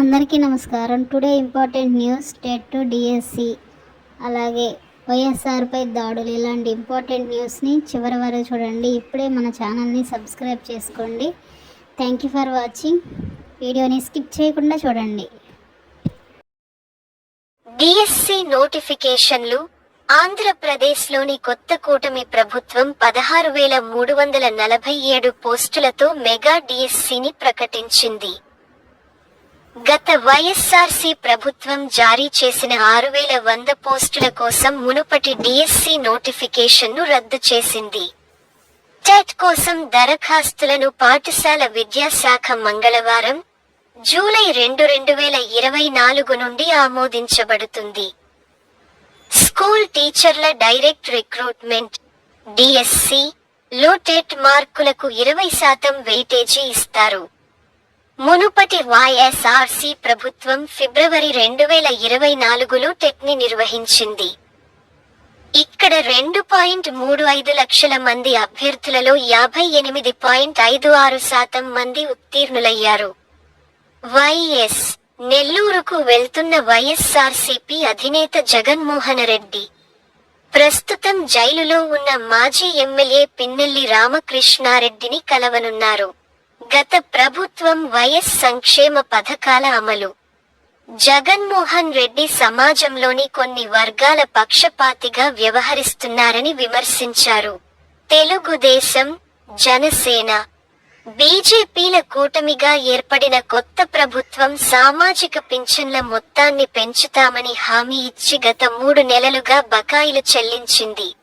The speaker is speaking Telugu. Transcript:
అందరికీ నమస్కారం. Today important news state to DSC అలాగే వైఎస్ఆర్పై దాడులు. ఇలాంటి ఇంపార్టెంట్ న్యూస్ని చివరి వరకు చూడండి. ఇప్పుడే మన ఛానల్ని సబ్స్క్రైబ్ చేసుకోండి. Thank you for watching. వీడియోని స్కిప్ చేయకుండా చూడండి. డిఎస్సి నోటిఫికేషన్లు ఆంధ్రప్రదేశ్లోని కొత్త కూటమి ప్రభుత్వం పదహారు వేల మూడు వందల నలభై ఏడు పోస్టులతో మెగా డిఎస్సిని ప్రకటించింది. గత వైఎస్ఆర్సీ ప్రభుత్వం జారీ చేసిన ఆరు వేల వంద పోస్టుల కోసం మునుపటి డిఎస్సి నోటిఫికేషన్ను రద్దు చేసింది. టెట్ కోసం దరఖాస్తులను పాఠశాల విద్యాశాఖ మంగళవారం జూలై రెండు రెండు వేల ఇరవై నాలుగు నుండి ఆమోదించబడుతుంది. స్కూల్ టీచర్ల డైరెక్ట్ రిక్రూట్మెంట్ డిఎస్సి లో టెట్ మార్కులకు ఇరవై శాతం వెయిటేజీ ఇస్తారు. మునుపటి వైఎస్ఆర్సి ప్రభుత్వం ఫిబ్రవరి రెండు వేల ఇరవై నాలుగులో టెట్ని నిర్వహించింది. ఇక్కడ రెండు పాయింట్ మూడు ఐదు లక్షల మంది అభ్యర్థులలో యాభై ఎనిమిది పాయింట్ ఐదు ఆరు శాతం మంది ఉత్తీర్ణులయ్యారు. వైఎస్ నెల్లూరుకు వెళ్తున్న వైఎస్ఆర్సీపీ అధినేత జగన్మోహన రెడ్డి. ప్రస్తుతం జైలులో ఉన్న మాజీ ఎమ్మెల్యే పిన్నెల్లి రామకృష్ణారెడ్డిని కలవనున్నారు. గత ప్రభుత్వం వైఎస్ సంక్షేమ పథకాల అమలు. జగన్మోహన్ రెడ్డి సమాజంలోని కొన్ని వర్గాల పక్షపాతిగా వ్యవహరిస్తున్నారని విమర్శించారు. తెలుగుదేశం జనసేన. బీజేపీల కూటమిగా ఏర్పడిన కొత్త ప్రభుత్వం సామాజిక పింఛన్ల మొత్తాన్ని పెంచుతామని హామీ ఇచ్చి గత మూడు నెలలుగా బకాయిలు చెల్లించింది.